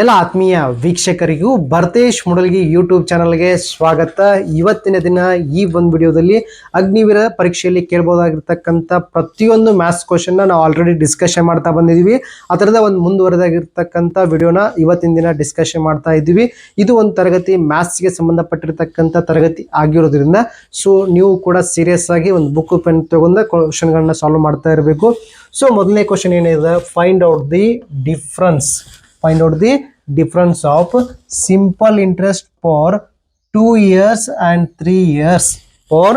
ಎಲ್ಲ ಆತ್ಮೀಯ ವೀಕ್ಷಕರಿಗೂ ಭರತೇಶ್ ಮುಡಲ್ಗಿ ಯೂಟ್ಯೂಬ್ ಚಾನಲ್ಗೆ ಸ್ವಾಗತ. ಇವತ್ತಿನ ದಿನ ಈ ಒಂದು ವಿಡಿಯೋದಲ್ಲಿ ಅಗ್ನಿವೀರ ಪರೀಕ್ಷೆಯಲ್ಲಿ ಕೇಳ್ಬೋದಾಗಿರ್ತಕ್ಕಂಥ ಪ್ರತಿಯೊಂದು ಮ್ಯಾಥ್ಸ್ ಕ್ವಶನ್ನ ನಾವು ಆಲ್ರೆಡಿ ಡಿಸ್ಕಷನ್ ಮಾಡ್ತಾ ಬಂದಿದ್ದೀವಿ. ಆ ಥರದ ಒಂದು ಮುಂದುವರೆದಾಗಿರ್ತಕ್ಕಂಥ ವಿಡಿಯೋನ ಇವತ್ತಿನ ದಿನ ಡಿಸ್ಕಷನ್ ಮಾಡ್ತಾ ಇದ್ದೀವಿ. ಇದು ಒಂದು ತರಗತಿ ಮ್ಯಾಥ್ಸ್ಗೆ ಸಂಬಂಧಪಟ್ಟಿರ್ತಕ್ಕಂಥ ತರಗತಿ ಆಗಿರೋದ್ರಿಂದ ಸೊ ನೀವು ಕೂಡ ಸೀರಿಯಸ್ ಆಗಿ ಒಂದು ಬುಕ್ ಪೆನ್ ತಗೊಂಡ ಕ್ವಶನ್ಗಳನ್ನ ಸಾಲ್ವ್ ಮಾಡ್ತಾ ಇರಬೇಕು. ಸೊ ಮೊದಲನೇ ಕ್ವಶನ್ ಏನಿದೆ? Find out the difference find out the difference of simple interest for 2 years and 3 years for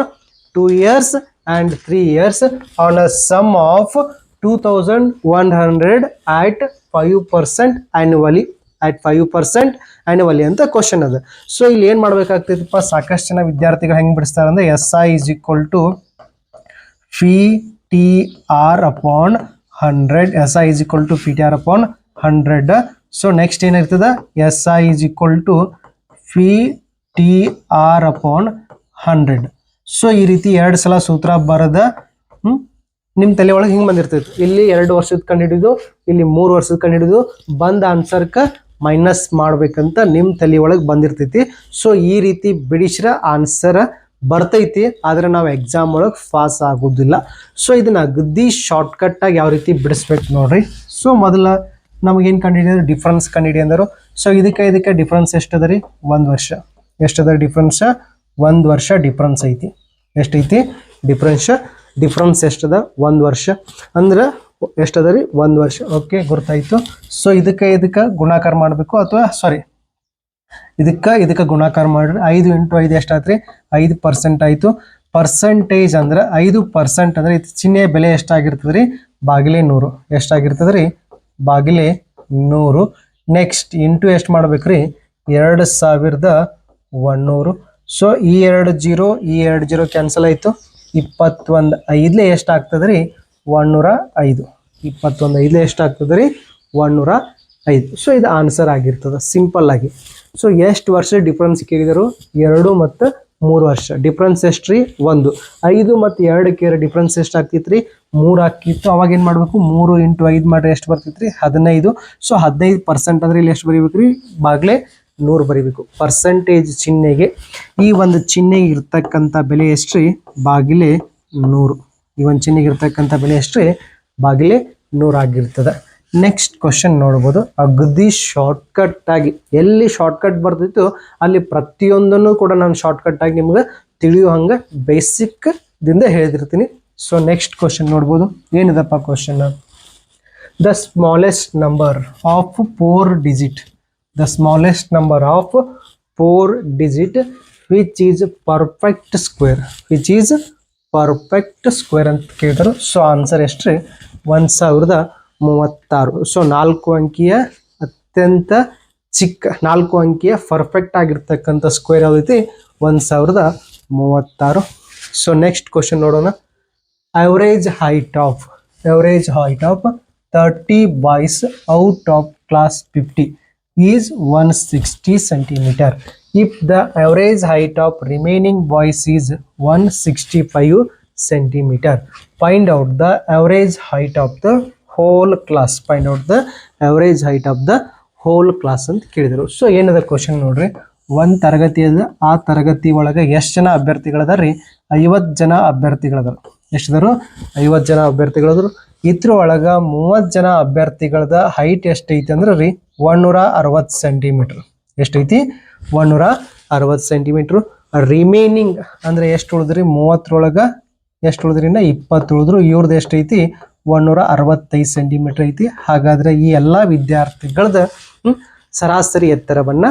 2 years and 3 years on a sum of 2100 at 5% annually at 5% annually ಅಂತ question ಅದು so ಇಲ್ಲಿ ಏನು ಮಾಡ್ಬೇಕಾಗ್ತೈತಪ್ಪ ಸಾಕಷ್ಟು ಜನ ವಿದ್ಯಾರ್ಥಿಗಳು ಹೆಂಗೆ ಬಿಡಿಸ್ತಾರೆ ಅಂದ್ರೆ S I is equal to P T R upon hundred S I is equal to P T R upon hundred so next ಏನಿರ್ತದ S I is equal to P T R upon hundred so ಈ ರೀತಿ ಎರಡು ಸಲ ಸೂತ್ರ ಬರದ ನಿಮ್ಮ ತಲೆ ಒಳಗೆ ಹಿಂಗೆ ಬಂದಿರ್ತೈತಿ. ಇಲ್ಲಿ ಎರಡು ವರ್ಷದ ಕಂಡಿಡಿದು ಇಲ್ಲಿ ಮೂರು ವರ್ಷದ ಕಂಡಿಡಿದು ಬಂದ ಆನ್ಸರ್ಕ ಮೈನಸ್ ಮಾಡ್ಬೇಕಂತ ನಿಮ್ಮ ತಲೆ ಒಳಗೆ ಬಂದಿರ್ತೈತಿ. ಸೊ ಈ ರೀತಿ ಬಿಡಿಸ್ರ ಆನ್ಸರ್ ಬರ್ತೈತಿ. ಆದ್ರೆ ನಾವು ಎಕ್ಸಾಮ್ ಒಳಗೆ ಪಾಸ್ ಆಗೋದಿಲ್ಲ. ಸೊ ಇದನ್ನ ಅಗದಿ ಶಾರ್ಟ್ಕಟ್ಟಾಗಿ ಯಾವ ರೀತಿ ಬಿಡಿಸ್ಬೇಕು ನೋಡ್ರಿ. ಸೊ ಮೊದಲ ನಮಗೇನು ಕಂಡಿಡಿದ್ರೆ ಡಿಫ್ರೆನ್ಸ್ ಕಂಡಿಡಿ ಅಂದರು. ಸೊ ಇದಕ್ಕೆ ಇದಕ್ಕೆ ಡಿಫ್ರೆನ್ಸ್ ಎಷ್ಟದ ರೀ ಒಂದು ವರ್ಷ. ಎಷ್ಟದ ಡಿಫ್ರೆನ್ಸ್ ಒಂದು ವರ್ಷ ಡಿಫ್ರೆನ್ಸ್ ಐತಿ. ಎಷ್ಟೈತಿ? ಡಿಫ್ರೆನ್ಸ್ ಡಿಫ್ರೆನ್ಸ್ ಎಷ್ಟದ? ಒಂದು ವರ್ಷ. ಅಂದ್ರೆ ಎಷ್ಟದ ರೀ ಒಂದು ವರ್ಷ. ಓಕೆ ಗೊತ್ತಾಯಿತು. ಸೊ ಇದಕ್ಕೆ ಇದಕ್ಕೆ ಗುಣಾಕಾರ ಮಾಡಬೇಕು ಅಥವಾ ಸಾರಿ ಇದಕ್ಕೆ ಇದಕ್ಕೆ ಗುಣಾಕಾರ ಮಾಡ್ರಿ ಐದು ಇಂಟು ಐದು ಎಷ್ಟಾತ್ರಿ? ಐದು ಪರ್ಸೆಂಟ್ ಆಯಿತು. ಪರ್ಸೆಂಟೇಜ್ ಅಂದ್ರೆ ಐದು ಪರ್ಸೆಂಟ್ ಅಂದರೆ ಇದು ಚಿಹ್ನೆ ಬೆಲೆ ಎಷ್ಟಾಗಿರ್ತದೆ ರೀ ಬಾಗಿಲೆ ನೂರು. ಎಷ್ಟಾಗಿರ್ತದೆ ರೀ ಬಾಗಿಲೆ ನೂರು. ನೆಕ್ಸ್ಟ್ ಇಂಟು ಎಷ್ಟು ಮಾಡ್ಬೇಕ್ರಿ? ಎರಡು ಸಾವಿರದ ಒನ್ನೂರು ಸೊ ಈ ಎರಡು ಜೀರೋ, ಈ ಎರಡು ಜೀರೋ ಕ್ಯಾನ್ಸಲ್ ಆಯಿತು. ಇಪ್ಪತ್ತೊಂದು ಐದಲೇ ಎಷ್ಟು ಆಗ್ತದೆ ರೀ ಒನ್ನೂರ ಐದು. ಇಪ್ಪತ್ತೊಂದು ಐದಲೇ ಎಷ್ಟು ಆಗ್ತದೆ ರೀ ಒನ್ನೂರ ಐದು. ಸೊ ಇದು ಆನ್ಸರ್ ಆಗಿರ್ತದೆ ಸಿಂಪಲ್ ಆಗಿ. ಸೊ ಎಷ್ಟು ವರ್ಷ ಡಿಫ್ರೆನ್ಸ್ ಕೇಳಿದರು? ಎರಡು ಮತ್ತು ಮೂರು ವರ್ಷ. ಡಿಫ್ರೆನ್ಸ್ ಎಷ್ಟು ರೀ ಒಂದು. ಐದು ಮತ್ತು ಎರಡು ಕೇರ ಡಿಫ್ರೆನ್ಸ್ ಎಷ್ಟು ಆಗ್ತಿತ್ತು ರೀ ಮೂರು ಹಾಕಿತ್ತು. ಅವಾಗ ಏನು ಮಾಡಬೇಕು? ಮೂರು ಇಂಟು ಐದು ಮಾಡ್ರಿ ಎಷ್ಟು ಬರ್ತೈತೆ ರೀ ಹದಿನೈದು. ಸೊ ಹದಿನೈದು ಪರ್ಸೆಂಟ್ ಅಂದ್ರೆ ಇಲ್ಲಿ ಎಷ್ಟು ಬರೀಬೇಕು ರೀ ಬಾಗ್ಲೇ ನೂರು ಬರೀಬೇಕು. ಪರ್ಸೆಂಟೇಜ್ ಚಿಹ್ನೆಗೆ. ಈ ಒಂದು ಚಿಹ್ನೆಗೆ ಇರ್ತಕ್ಕಂಥ ಬೆಲೆ ಎಷ್ಟು ರೀ ಬಾಗಿಲೆ ನೂರು. ಈ ಒಂದು ಚಿಹ್ನೆಗೆ ಇರ್ತಕ್ಕಂಥ ಬೆಲೆ ಎಷ್ಟು ರೀ ಬಾಗಿಲೆ ನೂರಾಗಿರ್ತದೆ ನೆಕ್ಸ್ಟ್ ಕ್ವಶನ್ ನೋಡ್ಬೋದು. ಅಗದಿ ಶಾರ್ಟ್ಕಟ್ ಆಗಿ. ಎಲ್ಲಿ ಶಾರ್ಟ್ಕಟ್ ಬರ್ತಿತ್ತು ಅಲ್ಲಿ ಪ್ರತಿಯೊಂದನ್ನು ಕೂಡ ನಾನು ಶಾರ್ಟ್ಕಟ್ ಆಗಿ ನಿಮ್ಗೆ ತಿಳಿಯೋ ಹಂಗೆ ಬೇಸಿಕ್ ದಿಂದ ಹೇಳಿದಿರ್ತೀನಿ ಸೊ ನೆಕ್ಸ್ಟ್ ಕ್ವಶನ್ ನೋಡ್ಬೋದು. ಏನಿದಪ್ಪ question the smallest number of four digit the smallest number of four digit which is perfect square which is perfect square ಅಂತ ಕೇಳಿದರು. ಸೊ ಆನ್ಸರ್ ಎಷ್ಟ್ರಿ? ಒಂದು ಸಾವಿರದ ಮೂವತ್ತಾರು. ಸೊ ನಾಲ್ಕು ಅಂಕಿಯ ಅತ್ಯಂತ ಚಿಕ್ಕ, ನಾಲ್ಕು ಅಂಕಿಯ ಪರ್ಫೆಕ್ಟ್ ಆಗಿರ್ತಕ್ಕಂಥ ಸ್ಕ್ವೇರ್ ಯಾವುದೈತಿ? ಒಂದು ಸಾವಿರದ ಮೂವತ್ತಾರು. ಸೊ ನೆಕ್ಸ್ಟ್ ಕ್ವಶನ್ ನೋಡೋಣ. Average height of average height of thirty boys out of class fifty is one sixty centimetre if the average height of remaining boys is one sixty five centimetre find out the average height of the whole class find out the average height of the whole class ಅಂತ ಕೇಳಿದರು. So ಏನದ question ನೋಡ್ರಿ? ಒಂದು ತರಗತಿಯಲ್ಲಿ ಆ ತರಗತಿ ಒಳಗೆ ಎಷ್ಟು ಜನ ಅಭ್ಯರ್ಥಿಗಳದಾರ ರೀ ಐವತ್ತು ಜನ ಅಭ್ಯರ್ಥಿಗಳದಾರ. ಎಷ್ಟಿದಾರು ಐವತ್ತು ಜನ ಅಭ್ಯರ್ಥಿಗಳಿದ್ರು. ಇದ್ರ ಒಳಗ ಮೂವತ್ತು ಜನ ಅಭ್ಯರ್ಥಿಗಳದ ಹೈಟ್ ಎಷ್ಟೈತಿ ಅಂದ್ರೆ ರೀ ಒನ್ನೂರ ಅರವತ್ತು ಸೆಂಟಿಮೀಟ್ರ್ ಎಷ್ಟೈತಿ? ಒನ್ನೂರ ಅರವತ್ತು ಸೆಂಟಿಮೀಟ್ರು ರಿಮೈನಿಂಗ್ ಅಂದ್ರೆ ಎಷ್ಟು ಉಳಿದ್ರಿ? ಮೂವತ್ತರೊಳಗೆ ಎಷ್ಟು ಉಳಿದ್ರಿಂದ ಇಪ್ಪತ್ತು ಉಳಿದ್ರು. ಇವ್ರದ್ದು ಎಷ್ಟೈತಿ? ಒನ್ನೂರ ಅರವತ್ತೈದು ಸೆಂಟಿಮೀಟರ್ ಐತಿ. ಹಾಗಾದ್ರೆ ಈ ಎಲ್ಲ ವಿದ್ಯಾರ್ಥಿಗಳದ ಸರಾಸರಿ ಎತ್ತರವನ್ನ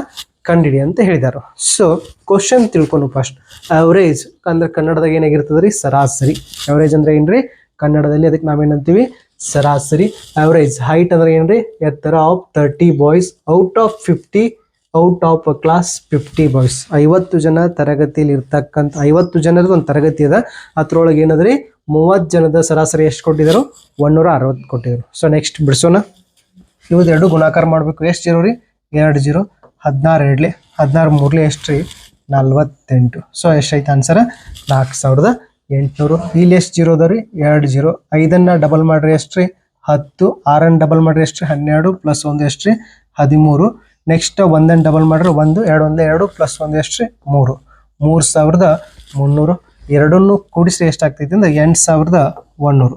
ಕಂಡಿಡಿ ಅಂತ ಹೇಳಿದರು. ಸೊ ಕ್ವಶನ್ ತಿಳ್ಕೊಂಡು ಫಸ್ಟ್ ಅವರೇಜ್ ಅಂದ್ರೆ ಕನ್ನಡದಾಗ ಏನಾಗಿರ್ತದೆ ರೀ? ಸರಾಸರಿ. ಅವರೇಜ್ ಅಂದ್ರೆ ಏನ್ರಿ? ಕನ್ನಡದಲ್ಲಿ ಅದಕ್ಕೆ ನಾವೇನಂತೀವಿ? ಸರಾಸರಿ. ಅವರೇಜ್ ಹೈಟ್ ಅಂದ್ರೆ ಏನ್ರಿ? ಎತ್ತರ of thirty boys out of fifty out of class fifty boys ಐವತ್ತು ಜನ ತರಗತಿಯಲ್ಲಿ ಇರ್ತಕ್ಕಂಥ, ಐವತ್ತು ಜನರದ್ದು ಒಂದು ತರಗತಿ ಅದ. ಅದ್ರೊಳಗೆ ಏನದ್ರಿ? ಮೂವತ್ತು ಜನದ ಸರಾಸರಿ ಎಷ್ಟು ಕೊಟ್ಟಿದ್ರು? ಒನ್ನೂರ ಅರವತ್ತು ಕೊಟ್ಟಿದ್ರು. ಸೊ ನೆಕ್ಸ್ಟ್ ಬಿಡಿಸೋಣ. ಎರಡು ಗುಣಾಕಾರ ಮಾಡಬೇಕು. ಎಷ್ಟು ಜೀರೋ ರೀ? ಎರಡು ಜೀರೋ. ಹದಿನಾರು ಎರಡ್ಲಿ, ಹದಿನಾರು ಮೂರ್ಲಿ ಎಷ್ಟು ರೀ? ನಲ್ವತ್ತೆಂಟು. ಸೊ ಎಷ್ಟೈತೆ ಆನ್ಸರ್ ನಾಲ್ಕು ಸಾವಿರದ ಎಂಟುನೂರು. ಇಲ್ಲಿ ಎಷ್ಟು ಜೀರೋ ಅದ ರೀ? ಎರಡು ಜೀರೋ ಐದನ್ನು ಡಬಲ್ ಮಾಡ್ರಿ ಎಷ್ಟು ರೀ? ಹತ್ತು. ಆರನ್ನು ಡಬಲ್ ಮಾಡ್ರಿ ಎಷ್ಟು ರೀ? ಹನ್ನೆರಡು ಪ್ಲಸ್ ಒಂದು ಎಷ್ಟು ರೀ? ಹದಿಮೂರು. ನೆಕ್ಸ್ಟ್ ಒಂದನ್ನು ಡಬಲ್ ಮಾಡ್ರಿ ಒಂದು, ಎರಡು ಒಂದು, ಎರಡು ಪ್ಲಸ್ ಒಂದು ಎಷ್ಟು ರೀ? ಮೂರು. ಮೂರು ಸಾವಿರದ ಮುನ್ನೂರು. ಎರಡನ್ನು ಕೂಡಿಸಿ ಎಷ್ಟಾಗ್ತೈತಿ ಅಂದ್ರೆ ಎಂಟು ಸಾವಿರದ ಒನ್ನೂರು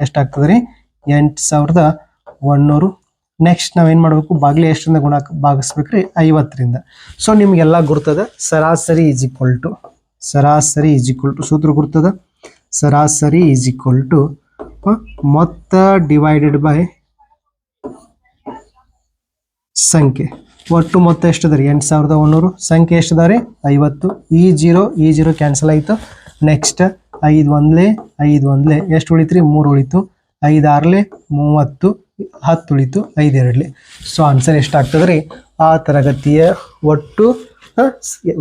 ಎಷ್ಟಾಗ್ತದೆ ರೀ? ಎಂಟು ಸಾವಿರದ ಒಂದೂರು ನೆಕ್ಸ್ಟ್ ನಾವು ಏನು ಮಾಡಬೇಕು? ಬಾಗಿಲು ಎಷ್ಟರಿಂದ ಗುಣ ಭಾಗಿಸ್ಬೇಕ್ರಿ? ಐವತ್ತರಿಂದ. ಸೊ ನಿಮಗೆಲ್ಲ ಗುರ್ತದ? ಸರಾಸರಿ ಈಸ್ ಈಕ್ವಲ್ ಟು ಸರಾಸರಿ ಈಸ್ ಈಕ್ವಲ್ ಟು ಸೂತ್ರ ಗುರ್ತದ? ಸರಾಸರಿ ಈಸ್ ಈಕ್ವಲ್ ಟು ಮೊತ್ತ ಡಿವೈಡೆಡ್ ಬೈ ಸಂಖ್ಯೆ. ಒಟ್ಟು ಮೊತ್ತ ಎಷ್ಟದ ರೀ ಎಂಟು ಸಾವಿರದ ಒನ್ನೂರು ಸಂಖ್ಯೆ ಎಷ್ಟದ ರೀ ಐವತ್ತು. ಈ ಜೀರೋ ಈ ಜೀರೋ ಕ್ಯಾನ್ಸಲ್ ಆಯಿತು. ನೆಕ್ಸ್ಟ್ ಐದು ಒಂದ್ಲೆ ಐದು ಒಂದ್ಲೆ. ಎಷ್ಟು ಉಳಿತು ರೀ ಮೂರು ಉಳಿತು. ಐದು ಮೂವತ್ತು. ಹತ್ತು ಉಳಿತು ಐದು ಎರಡಲಿ ಸೊ ಆನ್ಸರ್ ಎಷ್ಟಾಗ್ತದೆ ರೀ ಆ ತರಗತಿಯ ಒಟ್ಟು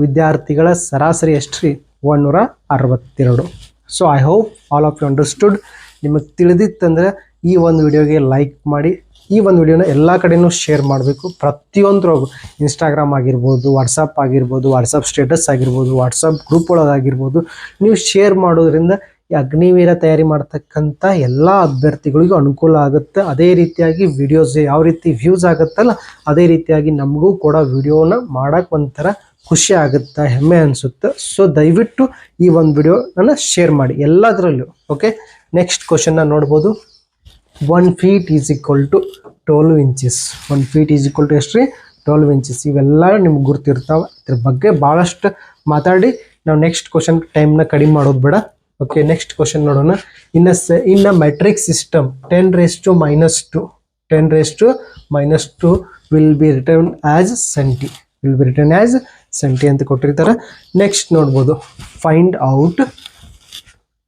ವಿದ್ಯಾರ್ಥಿಗಳ ಸರಾಸರಿ ಎಷ್ಟು ರೀ ಒಂದೂರ ಅರವತ್ತೆರಡು. So I hope all of you understood ನಿಮಗೆ ತಿಳಿದಿತ್ತಂದ್ರೆ, ಈ ಒಂದು ವಿಡಿಯೋಗೆ ಲೈಕ್ ಮಾಡಿ, ಈ ಒಂದು ವಿಡಿಯೋನ ಎಲ್ಲ ಕಡೆಯೂ ಶೇರ್ ಮಾಡಬೇಕು. ಪ್ರತಿಯೊಂದ್ರೂ ಇನ್ಸ್ಟಾಗ್ರಾಮ್ ಆಗಿರ್ಬೋದು ವಾಟ್ಸಪ್ ಆಗಿರ್ಬೋದು ವಾಟ್ಸಪ್ ಸ್ಟೇಟಸ್ ಆಗಿರ್ಬೋದು ವಾಟ್ಸಪ್ ಗ್ರೂಪ್ ಒಳಗಾಗಿರ್ಬೋದು, ನೀವು ಶೇರ್ ಮಾಡೋದ್ರಿಂದ ಈ ಅಗ್ನಿವೀರ ತಯಾರಿ ಮಾಡ್ತಕ್ಕಂಥ ಎಲ್ಲ ಅಭ್ಯರ್ಥಿಗಳಿಗೂ ಅನುಕೂಲ ಆಗುತ್ತೆ. ಅದೇ ರೀತಿಯಾಗಿ ವಿಡಿಯೋಸ್ ಯಾವ ರೀತಿ ವ್ಯೂಸ್ ಆಗುತ್ತಲ್ಲ, ಅದೇ ರೀತಿಯಾಗಿ ನಮಗೂ ಕೂಡ ವಿಡಿಯೋನ ಮಾಡೋಕೆ ಒಂಥರ ಖುಷಿ ಆಗುತ್ತೆ, ಹೆಮ್ಮೆ ಅನಿಸುತ್ತೆ. ಸೊ ದಯವಿಟ್ಟು ಈ ಒಂದು ವಿಡಿಯೋನ ಶೇರ್ ಮಾಡಿ ಎಲ್ಲದರಲ್ಲೂ ಓಕೆ ನೆಕ್ಸ್ಟ್ ಕ್ವಶನ್ನ ನೋಡ್ಬೋದು. One feet is equal to twelve inches one feet is equal to ಎಷ್ಟು ರೀ? ಟ್ವೆಲ್ವ್ ಇಂಚಸ್ ಇವೆಲ್ಲ ನಿಮ್ಗೆ ಗುರ್ತಿರ್ತಾವೆ. ಇದ್ರ ಬಗ್ಗೆ ಭಾಳಷ್ಟು ಮಾತಾಡಿ. ನಾವು ನೆಕ್ಸ್ಟ್ ಕ್ವಶನ್ ಟೈಮ್ನ ಕಡಿಮೆ ಮಾಡೋದು ಬೇಡ. ಓಕೆ ನೆಕ್ಸ್ಟ್ ಕ್ವಶನ್ ನೋಡೋಣ. ಇನ್ನ in a metric system ten raise to minus two ten raise to minus two will be return as centi will be return as centi ಅಂತ ಕೊಟ್ಟಿರ್ತಾರೆ. ನೆಕ್ಸ್ಟ್ ನೋಡ್ಬೋದು. Find out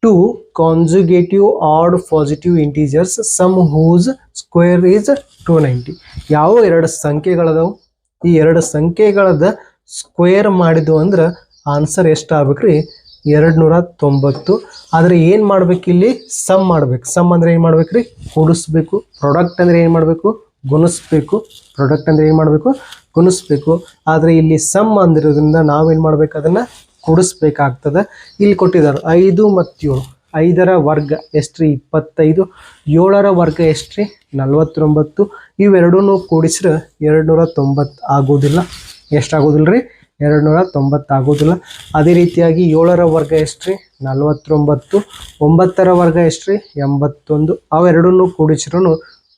two consecutive odd positive integers sum whose square is two ninety ಯಾವ ಎರಡು ಸಂಖ್ಯೆಗಳದಾವು? ಈ ಎರಡು ಸಂಖ್ಯೆಗಳದ square ಮಾಡಿದ್ವು ಅಂದ್ರೆ answer ಎಷ್ಟು ಎರಡು ನೂರ ತೊಂಬತ್ತು ಆದರೆ ಏನು ಮಾಡ್ಬೇಕು ಇಲ್ಲಿ? ಸಮ್ ಮಾಡ್ಬೇಕು. ಸಮ್ ಅಂದರೆ ಏನು ಮಾಡ್ಬೇಕ್ರಿ? ಕೂಡಿಸ್ಬೇಕು. ಪ್ರಾಡಕ್ಟ್ ಅಂದರೆ ಏನು ಮಾಡಬೇಕು? ಗುಣಿಸ್ಬೇಕು. ಪ್ರಾಡಕ್ಟ್ ಅಂದರೆ ಏನು ಮಾಡಬೇಕು? ಗುಣಿಸ್ಬೇಕು. ಆದರೆ ಇಲ್ಲಿ ಸಮ್ ಅಂದಿರೋದ್ರಿಂದ ನಾವೇನು ಮಾಡ್ಬೇಕು? ಅದನ್ನು ಕೂಡಿಸ್ಬೇಕಾಗ್ತದೆ. ಇಲ್ಲಿ ಕೊಟ್ಟಿದ್ದಾರೆ ಐದು ಮತ್ತು ಏಳು. ಐದರ ವರ್ಗ ಎಷ್ಟ್ರಿ? ಇಪ್ಪತ್ತೈದು. ಏಳರ ವರ್ಗ ಎಷ್ಟ್ರಿ? ನಲ್ವತ್ತೊಂಬತ್ತು. ಇವೆರಡೂ ಕೂಡಿಸ್ರೆ ಎರಡು ನೂರ ತೊಂಬತ್ತು ಆಗೋದಿಲ್ಲ. ಎಷ್ಟಾಗೋದಿಲ್ಲ ರೀ ಎರಡು ನೂರ ತೊಂಬತ್ತು ಆಗೋದಿಲ್ಲ ಅದೇ ರೀತಿಯಾಗಿ ಏಳರ ವರ್ಗ ಎಷ್ಟ್ರಿ? ನಲವತ್ತೊಂಬತ್ತು. ಒಂಬತ್ತರ ವರ್ಗ ಎಷ್ಟ್ರಿ? ಎಂಬತ್ತೊಂದು. ಅವೆರಡನ್ನು ಕೂಡಿಸಿರೂ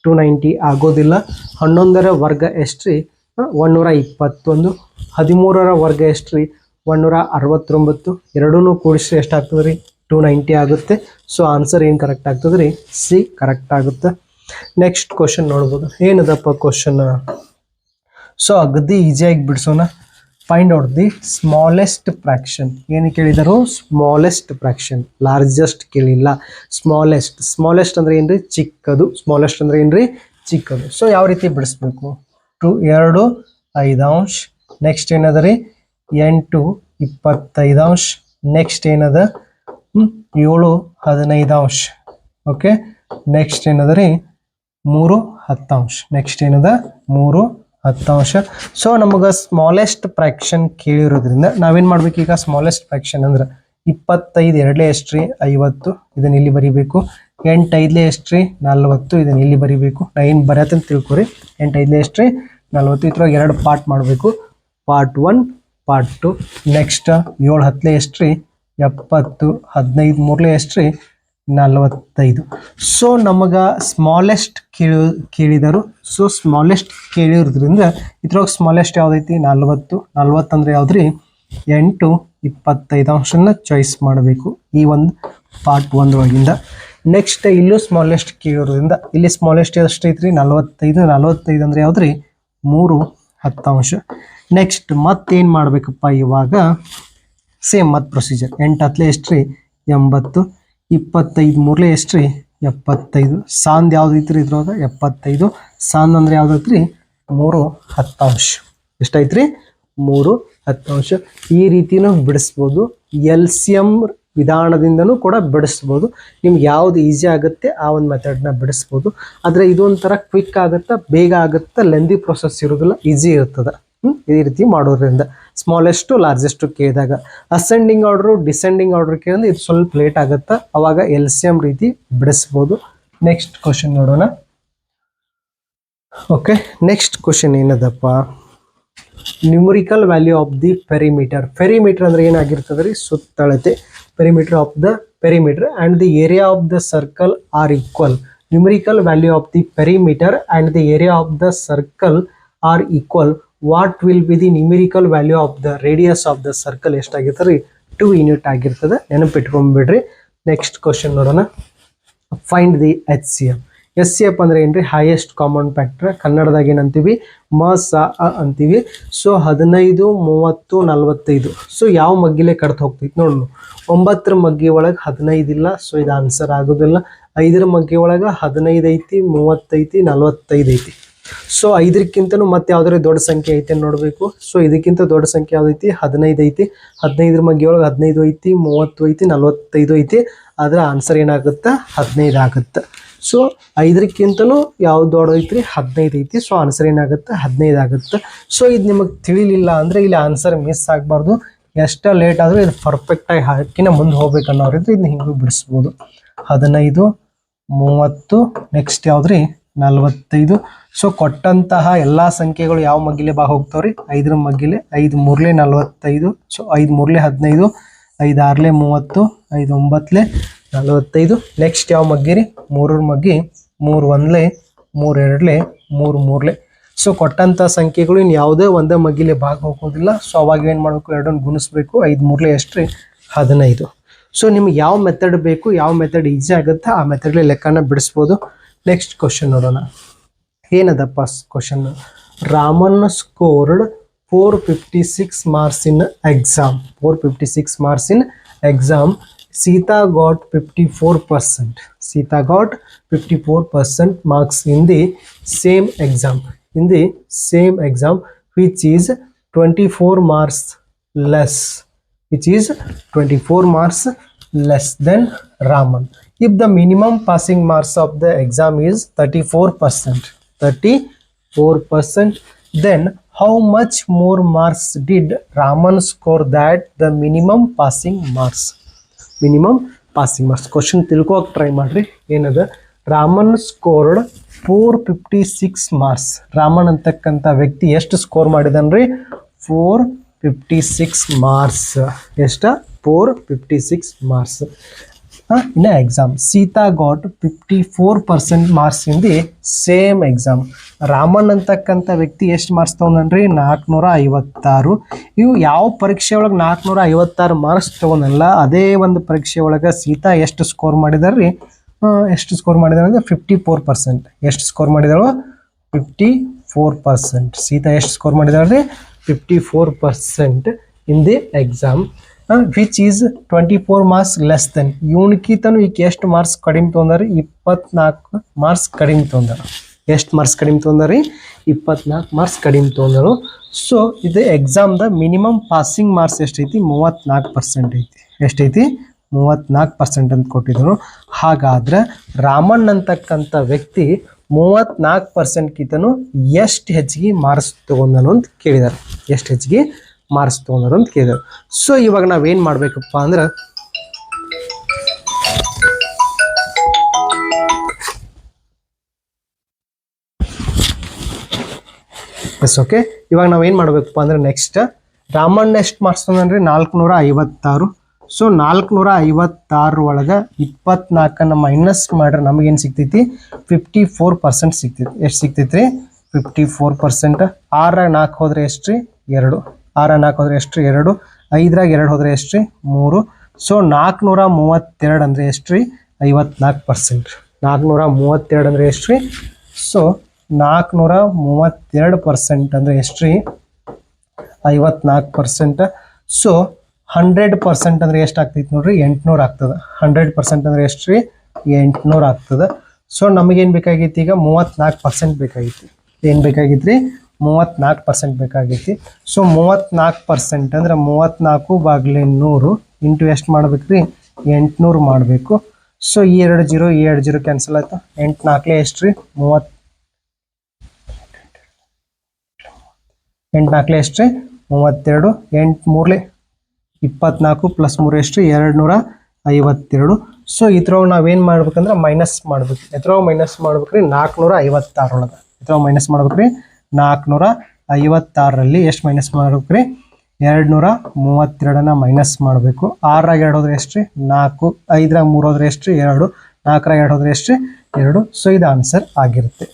ಟು ನೈಂಟಿ ಆಗೋದಿಲ್ಲ. ಹನ್ನೊಂದರ ವರ್ಗ ಎಷ್ಟ್ರಿ? ಒಂದೂರ ಇಪ್ಪತ್ತೊಂದು ಹದಿಮೂರರ ವರ್ಗ ಎಷ್ಟ್ರಿ? ಒಂದೂರ ಅರವತ್ತೊಂಬತ್ತು ಎರಡೂ ಕೂಡಿಸಿ ಎಷ್ಟಾಗ್ತದೆ ರೀ ಟು ನೈಂಟಿ ಆಗುತ್ತೆ. ಸೊ ಆನ್ಸರ್ ಏನು ಕರೆಕ್ಟ್ ಆಗ್ತದೆ ರೀ ಸಿ ಕರೆಕ್ಟ್ ಆಗುತ್ತೆ. ನೆಕ್ಸ್ಟ್ ಕ್ವಶನ್ ನೋಡ್ಬೋದು. ಏನದಪ್ಪ ಕ್ವಶನ್ ಸೊ ಅಗದಿ ಈಸಿಯಾಗಿ ಬಿಡಿಸೋಣ. Find out the smallest fraction ಏನು ಕೇಳಿದರು? ಸ್ಮಾಲೆಸ್ಟ್ ಫ್ರಾಕ್ಷನ್ ಲಾರ್ಜೆಸ್ಟ್ ಕೇಳಿಲ್ಲ. ಸ್ಮಾಲೆಸ್ಟ್ ಸ್ಮಾಲೆಸ್ಟ್ ಅಂದರೆ ಏನು ರೀ ಚಿಕ್ಕದು. ಸ್ಮಾಲೆಸ್ಟ್ ಅಂದ್ರೆ ರೀ ಚಿಕ್ಕದು. ಸೊ ಯಾವ ರೀತಿ ಬಿಡಿಸ್ಬೇಕು? ಟು ಎರಡು ಐದಾಂಶ ನೆಕ್ಸ್ಟ್ ಏನದ ರೀ? ಎಂಟು ಇಪ್ಪತ್ತೈದಾಂಶ ನೆಕ್ಸ್ಟ್ ಏನದ? ಏಳು ಹದಿನೈದಾಂಶ ಓಕೆ ನೆಕ್ಸ್ಟ್ ಏನದ ರೀ? ಮೂರು ಹತ್ತಾಂಶ ನೆಕ್ಸ್ಟ್ ಏನದ? ಮೂರು ಹತ್ತಾಂಶ ಸೊ ನಮಗೆ ಸ್ಮಾಲೆಸ್ಟ್ ಫ್ರ್ಯಾಕ್ಷನ್ ಕೇಳಿರೋದ್ರಿಂದ ನಾವೇನು ಮಾಡ್ಬೇಕು ಈಗ? ಸ್ಮಾಲೆಸ್ಟ್ ಫ್ರ್ಯಾಕ್ಷನ್ ಅಂದ್ರೆ ಇಪ್ಪತ್ತೈದು ಎರಡಲೇ ಎಷ್ಟ್ರಿ? ಐವತ್ತು. ಇದನ್ನ ಇಲ್ಲಿ ಬರಿಬೇಕು. ಎಂಟು ಐದಲೇ ಎಷ್ಟ್ರಿ? ನಲ್ವತ್ತು. ಇದನ್ನ ಇಲ್ಲಿ ಬರಿಬೇಕು. ನೈನ್ ಏನು ಅಂತ ತಿಳ್ಕೊರಿ. ಎಂಟು ಐದಲೇ ಎಷ್ಟ್ರಿ? ನಲ್ವತ್ತು. ಇದ್ರೊಳಗೆ ಎರಡು ಪಾರ್ಟ್ ಮಾಡಬೇಕು. Part one part two next ಏಳು ಹತ್ತಲೇ ಎಷ್ಟ್ರಿ? ಎಪ್ಪತ್ತು. ಹದಿನೈದು ಮೂರಲೇ ಎಷ್ಟ್ರಿ? ನಲವತ್ತೈದು. ಸೊ ನಮಗೆ ಸ್ಮಾಲೆಸ್ಟ್ ಕೇಳಿ, ಕೇಳಿದರು. ಸೊ ಸ್ಮಾಲೆಸ್ಟ್ ಕೇಳಿರೋದ್ರಿಂದ ಇದ್ರೊಳಗೆ ಸ್ಮಾಲೆಸ್ಟ್ ಯಾವ್ದೈತಿ? ನಲ್ವತ್ತು. ನಲ್ವತ್ತಂದ್ರೆ ಯಾವ್ದ್ರಿ? ಎಂಟು, ಇಪ್ಪತ್ತೈದು ಅಂಶನ ಚಾಯ್ಸ್ ಮಾಡಬೇಕು ಈ ಒಂದು ಪಾರ್ಟ್ ಒಂದರೊಳಗಿಂದ ನೆಕ್ಸ್ಟ್ ಇಲ್ಲೂ ಸ್ಮಾಲೆಸ್ಟ್ ಕೇಳಿರೋದ್ರಿಂದ, ಇಲ್ಲಿ ಸ್ಮಾಲೆಸ್ಟ್ ಎಷ್ಟು ಐತ್ರಿ? ನಲವತ್ತೈದು. ನಲವತ್ತೈದು ಅಂದ್ರೆ ಯಾವ್ದ್ರಿ? ಮೂರು ಹತ್ತಾಂಶ ನೆಕ್ಸ್ಟ್ ಮತ್ತೇನು ಮಾಡಬೇಕಪ್ಪ ಇವಾಗ? ಸೇಮ್ ಮತ್ತು ಪ್ರೊಸೀಜರ್ ಎಂಟು ಹತ್ತಲೇ ಎಷ್ಟು ರೀ ಎಂಬತ್ತು. ಇಪ್ಪತ್ತೈದು ಮೂರಲೆ ಎಷ್ಟು ರೀ ಎಪ್ಪತ್ತೈದು. ಸಾಂದ್ ಯಾವ್ದು ಐತ್ರಿ ಇದ್ರೊಳಗೆ? ಎಪ್ಪತ್ತೈದು. ಸಾಂದ್ ಅಂದ್ರೆ ಯಾವ್ದು ಐತ್ರಿ? ಮೂರು ಹತ್ತಾಂಶ. ಎಷ್ಟೈತ್ರಿ ಮೂರು ಹತ್ತಾಂಶ. ಈ ರೀತಿನೂ ಬಿಡಿಸ್ಬೋದು. ಎಲ್ ಸಿ ಎಂ ವಿಧಾನದಿಂದನೂ ಕೂಡ ಬಿಡಿಸ್ಬೋದು. ನಿಮ್ಗೆ ಯಾವ್ದು ಈಸಿ ಆಗುತ್ತೆ ಆ ಒಂದು ಮೆಥಡ್ನ ಬಿಡಿಸ್ಬೋದು. ಆದರೆ ಇದೊಂಥರ ಕ್ವಿಕ್ ಆಗುತ್ತೆ, ಬೇಗ ಆಗುತ್ತೆ ಲೆಂದಿ ಪ್ರೊಸೆಸ್ ಇರೋದಿಲ್ಲ ಈಸಿ ಇರ್ತದೆ. ಹ್ಮ್? ಈ ರೀತಿ ಮಾಡೋದ್ರಿಂದ. ಸ್ಮಾಲೆಸ್ಟು ಲಾರ್ಜೆಸ್ಟು ಕೇಳಿದಾಗ ಅಸೆಂಡಿಂಗ್ ಆರ್ಡ್ರು ಡಿಸೆಂಡಿಂಗ್ ಆರ್ಡ್ರ್ ಕೇಳಿದ್ರೆ ಇದು ಸ್ವಲ್ಪ ಲೇಟ್ ಆಗುತ್ತೆ? ಅವಾಗ ಎಲ್ ಸಿ ಎಂ ರೀತಿ ಬಿಡಿಸ್ಬೋದು ನೆಕ್ಸ್ಟ್ ಕ್ವಶನ್ ನೋಡೋಣ. Okay next question ಏನದಪ್ಪ? Numerical value of the perimeter perimeter ಅಂದ್ರೆ ಏನಾಗಿರ್ತದೆ ರೀ? ಸುತ್ತಳತೆ. Perimeter of the perimeter and the area of the circle are equal numerical value of the perimeter and the area of the circle are equal what will be the numerical value of the radius of the circle ಎಷ್ಟಾಗಿರ್ತದೆ ರೀ? Two unit ಆಗಿರ್ತದೆ. ನೆನಪಿಟ್ಕೊಂಡ್ಬಿಡ್ರಿ next question ನೋಡೋಣ. Find the H C F S C F ಅಂದ್ರೆ ಏನ್ರಿ? Highest common factor ಕನ್ನಡದಾಗ ಏನಂತೀವಿ? ಮ, ಸ, ಅ ಅಂತೀವಿ. ಸೊ ಹದಿನೈದು, ಮೂವತ್ತು, ನಲವತ್ತೈದು. ಸೊ ಯಾವ ಮಗ್ಗಿಲೆ ಕಡ್ದು ಹೋಗ್ತೈತಿ ನೋಡೋಣ ಒಂಬತ್ತರ ಮಗ್ಗಿ ಒಳಗೆ ಹದಿನೈದು ಇಲ್ಲ. ಸೊ ಇದು ಆನ್ಸರ್ ಆಗೋದಿಲ್ಲ. ಐದರ ಮಗ್ಗಿ ಒಳಗೆ ಹದಿನೈದು ಐತಿ, ಮೂವತ್ತೈತಿ, ನಲವತ್ತೈದು ಐತಿ. ಸೊ ಐದಕ್ಕಿಂತನೂ ಮತ್ತೆ ಯಾವ್ದಾದ್ರು ದೊಡ್ಡ ಸಂಖ್ಯೆ ಐತೆ ನೋಡಬೇಕು. ಸೊ ಇದಕ್ಕಿಂತ ದೊಡ್ಡ ಸಂಖ್ಯೆ ಯಾವ್ದೈತಿ ಹದಿನೈದು ಐತಿ. ಹದಿನೈದರ ಮಗ್ಗಿ ಒಳಗೆ ಹದಿನೈದು ಐತಿ, ಮೂವತ್ತು ಐತಿ, ನಲವತ್ತೈದು ಐತಿ. ಅದರ ಆನ್ಸರ್ ಏನಾಗುತ್ತೆ? ಹದಿನೈದು ಆಗುತ್ತೆ. ಸೊ ಐದಕ್ಕಿಂತನೂ ಯಾವ್ದು ದೊಡ್ಡ ಐತ್ರಿ? ಹದಿನೈದು ಐತಿ. ಸೊ ಆನ್ಸರ್ ಏನಾಗುತ್ತೆ? ಹದಿನೈದು ಆಗುತ್ತೆ. ಸೊ ಇದು ನಿಮಗೆ ತಿಳಿಲಿಲ್ಲ ಅಂದರೆ ಇಲ್ಲಿ ಆನ್ಸರ್ ಮಿಸ್ ಆಗಬಾರ್ದು. ಎಷ್ಟೇ ಲೇಟ್ ಆದರೂ ಇದು ಪರ್ಫೆಕ್ಟಾಗಿ ಹಾಕಿನ ಮುಂದೆ ಹೋಗ್ಬೇಕನ್ನೋರಿದ್ರೆ ಇದನ್ನ ಹಿಂಗೆ ಬಿಡಿಸ್ಬೋದು. ಹದಿನೈದು, ಮೂವತ್ತು ನೆಕ್ಸ್ಟ್ ಯಾವ್ದ್ರಿ? ನಲವತ್ತೈದು. ಸೊ ಕೊಟ್ಟಂತಹ ಎಲ್ಲ ಸಂಖ್ಯೆಗಳು ಯಾವ ಮಗ್ಗಿಲೆ ಬಾ ಹೋಗ್ತಾವ್ರಿ? ಐದರ ಮಗ್ಗಿಲೆ, ಐದು ಮೂರ್ಲೆ ನಲವತ್ತೈದು. ಸೊ ಐದು ಮೂರ್ಲೆ ಹದಿನೈದು, ಐದು ಆರ್ಲೆ ಮೂವತ್ತು, ಐದು ಒಂಬತ್ತಲೆ ನಲವತ್ತೈದು. ನೆಕ್ಸ್ಟ್ ಯಾವ ಮಗ್ಗಿ ರೀ? ಮೂರರ ಮಗ್ಗಿ, ಮೂರು ಒಂದ್ಲೆ, ಮೂರು ಎರಡ್ಲೆ, ಮೂರು ಮೂರ್ಲೆ. ಸೊ ಕೊಟ್ಟಂಥ ಸಂಖ್ಯೆಗಳು ಇನ್ನು ಯಾವುದೇ ಒಂದೇ ಮಗ್ಗಿಲೆ ಭಾಗ ಹೋಗೋದಿಲ್ಲ. ಸೊ ಅವಾಗ ಏನು ಮಾಡಬೇಕು? ಎರಡನ್ನು ಗುಣಿಸ್ಬೇಕು. ಐದು ಮೂರ್ಲೆ ಎಷ್ಟು ರೀ? ಹದಿನೈದು. ಸೊ ನಿಮ್ಗೆ ಯಾವ ಮೆಥಡ್ ಬೇಕು, ಯಾವ ಮೆಥಡ್ ಈಸಿ ಆಗುತ್ತೆ ಆ ಮೆಥಡ್ಲಿ ಲೆಕ್ಕನ ಬಿಡಿಸ್ಬೋದು. ನೆಕ್ಸ್ಟ್ ಕ್ವಶನ್ ನೋಡೋಣ. ಏನದಪ್ಪ question Raman scored four fifty six marks in exam four fifty six marks in exam Sita got fifty four percent Sita got fifty four percent marks in the same exam in the same exam which is twenty four marks less which is 24 marks less than Raman. If the minimum passing marks of the exam is 34%, 34%, then how much more marks did Raman score that the minimum passing marks? Minimum passing marks question ತಿಳ್ಕೊಕ್ try ಮಾಡ್ರಿ. ಏನದ? Raman scored four fifty six marks Raman ಅಂತಕ್ಕಂಥ ವ್ಯಕ್ತಿ ಎಷ್ಟು score ಮಾಡಿದನ್ರಿ? Four fifty six marks ಎಷ್ಟ? Four fifty six marks in exam Sita got fifty four percent marks in the same exam Raman ಅಂತಕ್ಕಂಥ ವ್ಯಕ್ತಿ ಎಷ್ಟು ಮಾರ್ಕ್ಸ್ ತೊಗೊಂಡ್ರಿ ನಾಲ್ಕುನೂರ ಐವತ್ತಾರು ಇವು ಯಾವ ಪರೀಕ್ಷೆ ಒಳಗೆ ನಾಲ್ಕುನೂರ ಐವತ್ತಾರು ಮಾರ್ಕ್ಸ್ ತೊಗೊಂಡಲ್ಲ ಅದೇ ಒಂದು ಪರೀಕ್ಷೆ ಒಳಗೆ ಸೀತಾ ಎಷ್ಟು ಸ್ಕೋರ್ ಮಾಡಿದಾರ್ರಿ? ರೀ ಎಷ್ಟು ಸ್ಕೋರ್ ಮಾಡಿದಾರೆ ಅಂದ್ರೆ ಫಿಫ್ಟಿ ಫೋರ್ ಪರ್ಸೆಂಟ್ ಎಷ್ಟು ಸ್ಕೋರ್ ಮಾಡಿದಾಳು? ಫಿಫ್ಟಿ ಫೋರ್ ಪರ್ಸೆಂಟ್ ಸೀತಾ ಎಷ್ಟು score ಮಾಡಿದಾಳ್ರಿ? Fifty four percent in the exam which is twenty four marks less then ಇವನ್ಕಿತನು ಈಗ ಎಷ್ಟು ಮಾರ್ಕ್ಸ್ ಕಡಿಮೆ ತೊಂದರೆ ಇಪ್ಪತ್ನಾಲ್ಕು ಮಾರ್ಕ್ಸ್ ಕಡಿಮೆ ತೊಂದರೆ ಎಷ್ಟು ಮಾರ್ಕ್ಸ್ ಕಡಿಮೆ ತೊಂದರೆ ಇಪ್ಪತ್ನಾಲ್ಕು ಮಾರ್ಕ್ಸ್ ಕಡಿಮೆ ತೊಂದರು ಸೊ ಇದು ಎಕ್ಸಾಮ್ದ ಮಿನಿಮಮ್ ಪಾಸಿಂಗ್ ಮಾರ್ಕ್ಸ್ ಎಷ್ಟೈತಿ? ಮೂವತ್ನಾಲ್ಕು ಪರ್ಸೆಂಟ್ ಐತಿ. ಎಷ್ಟೈತಿ? ಮೂವತ್ನಾಲ್ಕು ಪರ್ಸೆಂಟ್ ಅಂತ ಕೊಟ್ಟಿದ್ರು. ಹಾಗಾದ್ರೆ ರಾಮಣ್ಣ ಅಂತಕ್ಕಂಥ ವ್ಯಕ್ತಿ ಮೂವತ್ತ್ನಾಲ್ಕು ಪರ್ಸೆಂಟ್ಗಿಂತನೂ ಎಷ್ಟು ಹೆಚ್ಚಿಗೆ ಮಾರ್ಕ್ಸ್ ತೊಗೊಂಡನು ಅಂತ ಕೇಳಿದ್ದಾರೆ ಎಷ್ಟು ಹೆಚ್ಚಿಗೆ ಮಾರ್ಕ್ಸ್ ತೊಗೊಂಡರು ಅಂತ ಕೇಳಿದ್ರು. ಸೊ ಇವಾಗ ನಾವೇನು ಮಾಡಬೇಕಪ್ಪ ಅಂದ್ರೆ ಎಸ್ ಓಕೆ ಇವಾಗ ನಾವೇನು ಮಾಡಬೇಕಪ್ಪ ಅಂದ್ರೆ ನೆಕ್ಸ್ಟ್ ರಾಮಣ್ಣ ಎಷ್ಟು ಮಾರ್ಕ್ಸ್ ತಂದ್ರಿ ನಾಲ್ಕುನೂರ ಐವತ್ತಾರು. ಸೊ ನಾಲ್ಕುನೂರ ಐವತ್ತಾರು ಒಳಗೆ ಇಪ್ಪತ್ನಾಲ್ಕನ್ನು ಮೈನಸ್ ಮಾಡ್ರೆ ನಮಗೇನು ಸಿಗ್ತೈತಿ? ಫಿಫ್ಟಿ ಫೋರ್ ಪರ್ಸೆಂಟ್ ಸಿಗ್ತೈತಿ. ಎಷ್ಟು ಸಿಗ್ತೈತಿ ರೀ ಫಿಫ್ಟಿ ಫೋರ್ ಪರ್ಸೆಂಟ್ ಆರಾಗ ನಾಲ್ಕು ಹೋದ್ರೆ ಎಷ್ಟು ರೀ ಎರಡು. ಆರಾಗ ನಾಲ್ಕು ಹೋದರೆ ಎಷ್ಟು ರೀ? ಎರಡು. ಐದರಾಗ ಎರಡು ಹೋದರೆ ಎಷ್ಟು ರೀ? ಮೂರು. ಸೊ ನಾಲ್ಕುನೂರ ಮೂವತ್ತೆರಡು ಅಂದರೆ ಎಷ್ಟು ರೀ? ಐವತ್ನಾಲ್ಕು ಪರ್ಸೆಂಟ್ ನಾಲ್ಕುನೂರ ಮೂವತ್ತೆರಡು ಅಂದರೆ ಎಷ್ಟು ರೀ? ಸೊ ನಾಲ್ಕುನೂರ ಮೂವತ್ತೆರಡು ಪರ್ಸೆಂಟ್ ಅಂದರೆ ಎಷ್ಟು ರೀ? ಐವತ್ನಾಲ್ಕು ಪರ್ಸೆಂಟ್. ಸೊ ಹಂಡ್ರೆಡ್ ಪರ್ಸೆಂಟ್ ಅಂದರೆ ಎಷ್ಟು ಆಗ್ತೈತೆ ನೋಡ್ರಿ? ಎಂಟುನೂರು ಆಗ್ತದೆ. ಹಂಡ್ರೆಡ್ ಪರ್ಸೆಂಟ್ ಅಂದರೆ ಎಷ್ಟು ರೀ? ಎಂಟುನೂರು ಆಗ್ತದೆ. ಸೊ ನಮಗೇನು ಬೇಕಾಗಿತ್ತು ಈಗ? ಮೂವತ್ತ್ನಾಲ್ಕು ಪರ್ಸೆಂಟ್ ಬೇಕಾಗಿತ್ತು. ಏನು ಬೇಕಾಗಿತ್ತು ರೀ ಮೂವತ್ತ್ನಾಲ್ಕು ಪರ್ಸೆಂಟ್ ಬೇಕಾಗೈತಿ. ಸೊ ಮೂವತ್ತ್ನಾಲ್ಕು ಪರ್ಸೆಂಟ್ ಅಂದ್ರೆ ಮೂವತ್ತ್ನಾಲ್ಕು ಬಾಗಿಲೆ ನೂರು ಇಂಟು ಎಷ್ಟು ಮಾಡ್ಬೇಕು ರೀ ಎಂಟುನೂರು ಮಾಡಬೇಕು. ಸೊ ಈ ಎರಡು ಜೀರೋ, ಈ ಎರಡು ಜೀರೋ ಕ್ಯಾನ್ಸಲ್ ಆಯ್ತು? ಎಂಟು ನಾಲ್ಕಲೇ ಎಷ್ಟು ರೀ ಮೂವತ್ತು ಎಂಟು ನಾಲ್ಕಲೇ ಎಷ್ಟು ರೀ ಮೂವತ್ತೆರಡು. ಎಂಟು ಮೂರಲೆ ಇಪ್ಪತ್ನಾಲ್ಕು ಪ್ಲಸ್ ಮೂರು ಎಷ್ಟು ಎರಡು ನೂರ ಐವತ್ತೆರಡು. ಸೊ ಇದ್ರೊಳಗೆ ನಾವೇನು ಮಾಡ್ಬೇಕಂದ್ರೆ ಮೈನಸ್ ಮಾಡ್ಬೇಕು. ಎದ್ರೊಳಗೆ ಮೈನಸ್ ಮಾಡ್ಬೇಕು ರೀ ನಾಲ್ಕುನೂರ ಐವತ್ತಾರೊಳಗೆ. ಇದ್ರ ಮೈನಸ್ ಮಾಡ್ಬೇಕ್ರಿ ನಾಲ್ಕುನೂರ ಐವತ್ತಾರರಲ್ಲಿ ಎಷ್ಟು ಮೈನಸ್ ಮಾಡ್ಬೇಕ್ರಿ? ಎರಡು ನೂರ ಮೂವತ್ತೆರಡನ್ನ ಮೈನಸ್ ಮಾಡಬೇಕು. ಆರಾಗ ಎರಡು ಹೋದ್ರೆ ಎಷ್ಟು ರೀ ನಾಲ್ಕು. ಐದರಾಗ ಮೂರು ಹೋದ್ರೆ ಎಷ್ಟು ರೀ ಎರಡು. ನಾಲ್ಕರಾಗ ಎರಡು ಹೋದ್ರೆ ಎಷ್ಟು ರೀ ಎರಡು. ಸೊ ಇದು ಆನ್ಸರ್ ಆಗಿರುತ್ತೆ.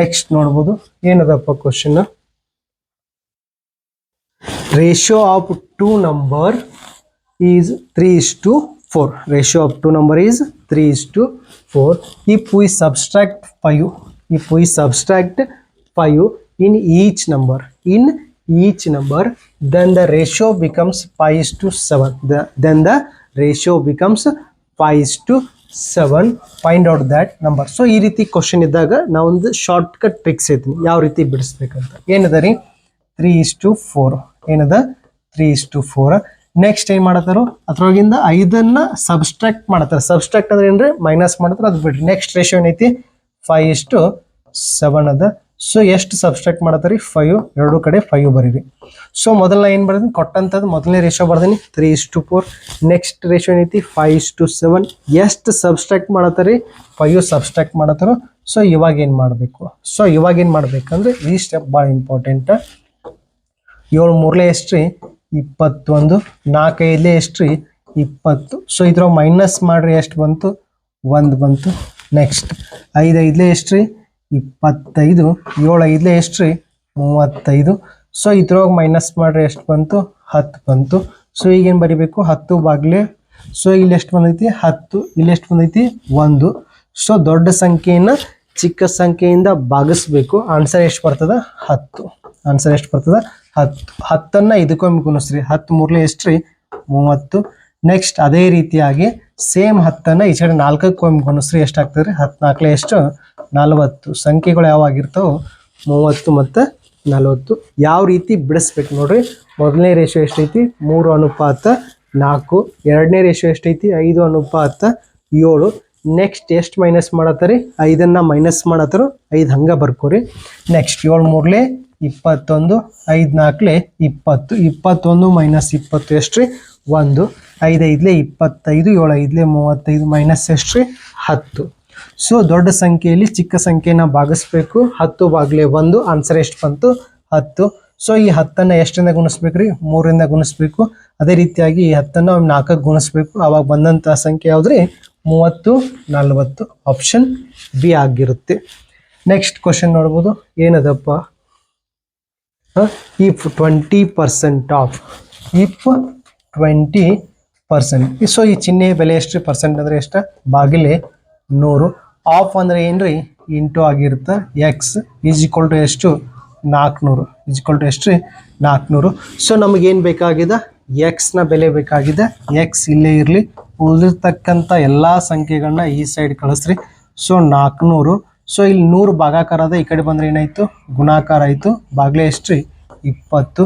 ನೆಕ್ಸ್ಟ್ ನೋಡ್ಬೋದು. ಏನದಪ್ಪ question ratio of two number is 3 is to 4 ratio of two number is 3 is to 4 if we subtract 5 if we subtract 5 in each number in each number then the ratio becomes 5 is to 7 the, then the ratio becomes 5 is to 7 find out that number. So ಈ ರೀತಿ question ಇದ್ದಾಗ ನಾವೊಂದು short cut tricks ಐತೀನಿ ಯಾವ ರೀತಿ ಬಿಡಿಸ್ಬೇಕಂತ. ಏನದ ರೀ? Three is to four ಏನದ? Three is to four next ಏನು ಮಾಡತ್ತಾರು? ಅದ್ರೊಳಗಿಂದ ಐದನ್ನು ಸಬ್ಸ್ಟ್ರಾಕ್ಟ್ ಮಾಡ್ತಾರೆ ಸಬ್ಸ್ಟ್ರಾಕ್ಟ್ ಅಂದ್ರೆ ಏನ್ರಿ? ಮೈನಸ್ ಮಾಡ್ತಾರ ಅದು ಬಿಡ್ರಿ. ನೆಕ್ಸ್ಟ್ ರೇಷಿಯೋ ಏನೈತಿ? ಫೈವ್ ಇಷ್ಟು ಸೆವೆನ್ ಅದ. ಸೊ ಎಷ್ಟು ಸಬ್ಸ್ಟ್ರಾಕ್ಟ್ ಮಾಡತ್ತರಿ? ಫೈವ್ ಎರಡು ಕಡೆ ಫೈವ್ ಬರೀರಿ. ಸೊ ಮೊದಲನೇ ಏನು ಬರ್ದೀನಿ? ಕೊಟ್ಟಂಥದ್ದು ಮೊದಲನೇ ratio ಬರ್ದೀನಿ. Three is to four next ratio ಏನೈತಿ? ಫೈವ್ ಇಸ್ ಟು ಸೆವೆನ್ ಎಷ್ಟು ಸಬ್ಸ್ಟ್ರಾಕ್ಟ್ ಮಾಡತ್ತರಿ? ಫೈವ್ ಸಬ್ಸ್ಟ್ರಾಕ್ಟ್ ಮಾಡತ್ತಾರೋ. ಸೊ ಇವಾಗ ಏನು ಮಾಡಬೇಕು? ಸೊ ಇವಾಗ ಏನು ಮಾಡ್ಬೇಕಂದ್ರೆ, ಈ ಸ್ಟೆಪ್ ಭಾಳ ಇಂಪಾರ್ಟೆಂಟ್ ಏಳು ಮೂರಲೇ ಎಷ್ಟು ರೀ ಇಪ್ಪತ್ತೊಂದು. ನಾಲ್ಕೈದಲೇ ಎಷ್ಟು ರೀ ಇಪ್ಪತ್ತು. ಸೊ ಇದ್ರ ಮೈನಸ್ ಮಾಡ್ರಿ ಎಷ್ಟು ಬಂತು? ಒಂದು ಬಂತು. ನೆಕ್ಸ್ಟ್ ಐದು ಐದಲೇ ಎಷ್ಟು ರೀ ಇಪ್ಪತ್ತೈದು ಏಳು ಐದಲೇ ಎಷ್ಟು ರೀ ಮೂವತ್ತೈದು. ಸೊ ಇದ್ರೊಳಗೆ ಮೈನಸ್ ಮಾಡಿರಿ ಎಷ್ಟು ಬಂತು? ಹತ್ತು ಬಂತು. ಸೊ ಈಗೇನು ಬರಿಬೇಕು? ಹತ್ತು ಬಾಗ್ಲೆ. ಸೊ ಇಲ್ಲಿ ಎಷ್ಟು ಬಂದೈತಿ? ಹತ್ತು. ಇಲ್ಲಿ ಎಷ್ಟು ಬಂದೈತಿ? ಒಂದು. ಸೊ ದೊಡ್ಡ ಸಂಖ್ಯೆಯನ್ನು ಚಿಕ್ಕ ಸಂಖ್ಯೆಯಿಂದ ಭಾಗಿಸ್ಬೇಕು. ಆನ್ಸರ್ ಎಷ್ಟು ಬರ್ತದ? ಹತ್ತು. ಆನ್ಸರ್ ಎಷ್ಟು ಬರ್ತದ? ಹತ್ತು. ಹತ್ತನ್ನು ಇದಕ್ಕೊಮ್ಮೆ ಗುಣಿಸ್ರಿ. ಹತ್ತು ಮೂರ್ಲೆ ಎಷ್ಟು ರೀ ಮೂವತ್ತು. ನೆಕ್ಸ್ಟ್ ಅದೇ ರೀತಿಯಾಗಿ ಸೇಮ್ ಹತ್ತನ್ನು ಈ ಸೈಡ್ ನಾಲ್ಕಕ್ಕೊಮ್ಮೆ ಗುಣಿಸ್ರಿ. ಎಷ್ಟಾಗ್ತದೆ ರೀ ಹತ್ತು ನಾಲ್ಕಲೆ ಎಷ್ಟು? ನಲವತ್ತು ಸಂಖ್ಯೆಗಳು ಯಾವಾಗಿರ್ತಾವೋ ಮೂವತ್ತು ಮತ್ತು ನಲವತ್ತು. ಯಾವ ರೀತಿ ಬಿಡಿಸ್ಬೇಕು ನೋಡ್ರಿ? ಮೊದಲನೇ ರೇಷೋ ಎಷ್ಟೈತಿ? ಮೂರು ಅನುಪಾತ ನಾಲ್ಕು. ಎರಡನೇ ರೇಷೋ ಎಷ್ಟೈತಿ? ಐದು ಅನುಪಾತ ಏಳು. ನೆಕ್ಸ್ಟ್ ಎಷ್ಟು ಮೈನಸ್ ಮಾಡತ್ತಾರೆ? ಐದನ್ನು ಮೈನಸ್ ಮಾಡತ್ತಾರ, ಐದು ಹಂಗೆ ಬರ್ಕೋರಿ. ನೆಕ್ಸ್ಟ್ ಏಳು ಮೂರ್ಲೆ ಇಪ್ಪತ್ತೊಂದು, ಐದು ನಾಲ್ಕಲೆ ಇಪ್ಪತ್ತು. ಇಪ್ಪತ್ತೊಂದು ಮೈನಸ್ ಇಪ್ಪತ್ತು ಎಷ್ಟು ರೀ ಒಂದು. ಐದು ಐದಲೇ ಇಪ್ಪತ್ತೈದು, ಏಳು ಐದಲೇ ಮೂವತ್ತೈದು ಮೈನಸ್ ಎಷ್ಟು ರೀ ಹತ್ತು. ಸೊ ದೊಡ್ಡ ಸಂಖ್ಯೆಯಲ್ಲಿ ಚಿಕ್ಕ ಸಂಖ್ಯೆನ ಭಾಗಿಸ್ಬೇಕು. ಹತ್ತು ಬಾಗಿಲೆ ಒಂದು ಆನ್ಸರ್ ಎಷ್ಟು ಬಂತು? ಹತ್ತು. ಸೊ ಈ ಹತ್ತನ್ನು ಎಷ್ಟರಿಂದ ಗುಣಿಸ್ಬೇಕು ರೀ ಮೂರಿಂದ ಗುಣಿಸ್ಬೇಕು. ಅದೇ ರೀತಿಯಾಗಿ ಈ ಹತ್ತನ್ನು ನಾಲ್ಕಕ್ಕೆ ಗುಣಿಸ್ಬೇಕು. ಅವಾಗ ಬಂದಂಥ ಸಂಖ್ಯೆ ಯಾವ್ದ್ರಿ? ಮೂವತ್ತು, ನಲವತ್ತು. ಆಪ್ಷನ್ ಬಿ ಆಗಿರುತ್ತೆ. ನೆಕ್ಸ್ಟ್ ಕ್ವಶನ್ ನೋಡ್ಬೋದು. ಏನದಪ್ಪ? If twenty percent of if twenty percent so ಈ ಚಿಹ್ನೆ ಬೆಲೆ ಎಷ್ಟು ಪರ್ಸೆಂಟ್ ಅಂದರೆ ಎಷ್ಟು? ಬಾಗಿಲೆ ನೂರು. ಆಫ್ ಅಂದರೆ ಏನು ರೀ ಇಂಟು ಆಗಿರುತ್ತೆ. ಎಕ್ಸ್ ಈಸ್ ಈಕ್ವಲ್ ಟು ಎಷ್ಟು? ನಾಲ್ಕುನೂರು ಈಸ್ ಈಕ್ವಲ್ ಟು ಎಷ್ಟು? ರೀ ನಾಲ್ಕುನೂರು ಸೊ ನಮಗೇನು ಬೇಕಾಗಿದೆ? ಎಕ್ಸ್ನ ಬೆಲೆ ಬೇಕಾಗಿದೆ. ಎಕ್ಸ್ ಇಲ್ಲೇ ಇರಲಿ. ಉಳಿದಿರ್ತಕ್ಕಂಥ ಎಲ್ಲ ಸಂಖ್ಯೆಗಳನ್ನ ಈ ಸೈಡ್ ಕಳಿಸ್ರಿ. ಸೊ ನಾಲ್ಕುನೂರು ಸೊ ಇಲ್ಲಿ ನೂರು ಭಾಗಾಕಾರ ಅದ. ಈ ಕಡೆ ಬಂದರೆ ಏನಾಯಿತು? ಗುಣಾಕಾರ ಆಯಿತು. ಬಾಗ್ಲೆ ಎಷ್ಟು? ರೀ ಇಪ್ಪತ್ತು.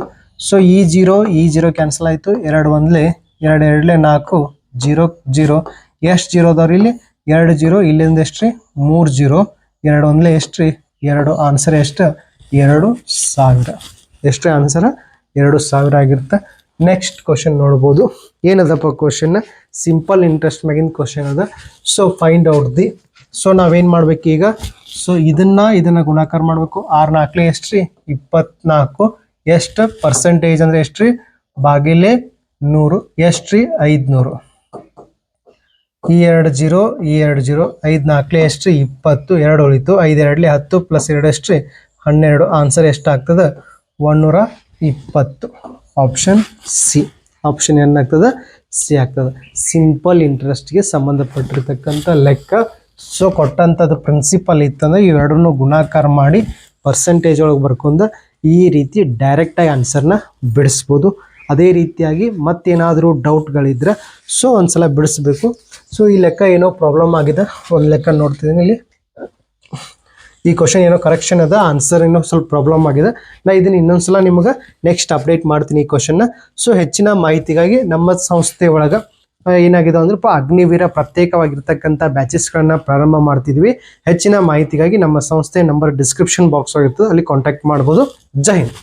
ಸೊ ಈ ಜೀರೋ ಈ ಜೀರೋ ಕ್ಯಾನ್ಸಲ್ ಆಯಿತು. ಎರಡು ಒಂದಲೇ, ಎರಡು ಎರಡಲೇ ನಾಲ್ಕು ಜೀರೋ ಜೀರೋ ಎಷ್ಟು ಜೀರೋ ಇಲ್ಲಿ? ಎರಡು ಜೀರೋ, ಇಲ್ಲಿಂದ ಎಷ್ಟು ರೀ ಮೂರು ಜೀರೋ. ಎರಡು ಒಂದ್ಲೆ ಎಷ್ಟು ರೀ ಎರಡು. ಆನ್ಸರ್ ಎಷ್ಟು? ಎರಡು ಸಾವಿರ. ಎಷ್ಟು ಆನ್ಸರ್ ಎರಡು ಸಾವಿರ ಆಗಿರುತ್ತೆ. ನೆಕ್ಸ್ಟ್ ಕ್ವಶನ್ ನೋಡ್ಬೋದು. ಏನದಪ್ಪ ಕ್ವಶನ್ ಸಿಂಪಲ್ ಇಂಟ್ರೆಸ್ಟ್ ಮ್ಯಾಗಿನ ಕ್ವಶನ್ ಅದ. So find out the so ನಾವೇನು ಮಾಡ್ಬೇಕು ಈಗ? ಸೊ ಇದನ್ನ ಇದನ್ನ ಗುಣಾಕಾರ ಮಾಡಬೇಕು. ಆರು ನಾಲ್ಕಲೇ ಎಷ್ಟು ರೀ ಇಪ್ಪತ್ನಾಲ್ಕು. ಎಷ್ಟು? ಪರ್ಸೆಂಟೇಜ್ ಅಂದರೆ ಎಷ್ಟು ರೀ ಬಾಗಿಲೆ ನೂರು. ಎಷ್ಟು ರೀ ಐದುನೂರು. ಈ ಎರಡು ಜೀರೋ, ಈ ಎರಡು ಜೀರೋ, ಐದು ನಾಲ್ಕಲೇ ಎಷ್ಟು, ಇಪ್ಪತ್ತು, ಎರಡು ಉಳಿತು, ಐದು ಎರಡಲಿ ಹತ್ತು ಪ್ಲಸ್ ಎರಡು ಎಷ್ಟು, ಹನ್ನೆರಡು. ಆನ್ಸರ್ ಎಷ್ಟಾಗ್ತದೆ? ಒನ್ನೂರ ಇಪ್ಪತ್ತು. ಆಪ್ಷನ್ ಸಿ ಆಪ್ಷನ್ ಏನಾಗ್ತದೆ? ಸಿ ಆಗ್ತದೆ. ಸಿಂಪಲ್ ಇಂಟ್ರೆಸ್ಟ್ಗೆ ಸಂಬಂಧಪಟ್ಟಿರ್ತಕ್ಕಂಥ ಲೆಕ್ಕ. ಸೊ ಕೊಟ್ಟಂಥದ್ದು ಪ್ರಿನ್ಸಿಪಲ್ ಇತ್ತಂದ್ರೆ ಇವೆರಡನ್ನೂ ಗುಣಾಕಾರ ಮಾಡಿ ಪರ್ಸೆಂಟೇಜ್ ಒಳಗೆ ಬರ್ಕೊಂಡು ಈ ರೀತಿ ಡೈರೆಕ್ಟಾಗಿ ಆನ್ಸರ್ನ ಬಿಡಿಸ್ಬೋದು. ಅದೇ ರೀತಿಯಾಗಿ ಮತ್ತೇನಾದರೂ ಡೌಟ್ಗಳಿದ್ರೆ ಸೊ ಒಂದ್ಸಲ ಬಿಡಿಸ್ಬೇಕು. ಸೊ ಈ ಲೆಕ್ಕ ಏನೋ ಪ್ರಾಬ್ಲಮ್ ಆಗಿದೆ. ಒಂದು ಲೆಕ್ಕ ನೋಡ್ತಿದ್ದೀನಿ ಇಲ್ಲಿ. ಈ ಕ್ವಶನ್ ಏನೋ ಕರೆಕ್ಷನ್ ಅದ ಆನ್ಸರ್ ಏನೋ ಸ್ವಲ್ಪ ಪ್ರಾಬ್ಲಮ್ ಆಗಿದೆ. ನಾ ಇದನ್ನು ಇನ್ನೊಂದು ಸಲ ನಿಮಗೆ ನೆಕ್ಸ್ಟ್ ಅಪ್ಡೇಟ್ ಮಾಡ್ತೀನಿ ಈ ಕ್ವಶನ್ನ ಸೊ ಹೆಚ್ಚಿನ ಮಾಹಿತಿಗಾಗಿ ನಮ್ಮ ಸಂಸ್ಥೆ ಒಳಗೆ ಏನಾಗಿದೆ ಅಂದ್ರೆ ಅಗ್ನಿವೀರ ಪ್ರತ್ಯೇಕವಾಗಿರ್ತಕ್ಕಂಥ ಬ್ಯಾಚಸ್ಗಳನ್ನ ಪ್ರಾರಂಭ ಮಾಡ್ತಿದ್ವಿ. ಹೆಚ್ಚಿನ ಮಾಹಿತಿಗಾಗಿ ನಮ್ಮ ಸಂಸ್ಥೆ ನಂಬರ್ ಡಿಸ್ಕ್ರಿಪ್ಷನ್ ಬಾಕ್ಸ್ ಆಗಿರ್ತದೆ ಅಲ್ಲಿ ಕಾಂಟ್ಯಾಕ್ಟ್ ಮಾಡ್ಬೋದು. ಜೈ ಹಿಂದ್.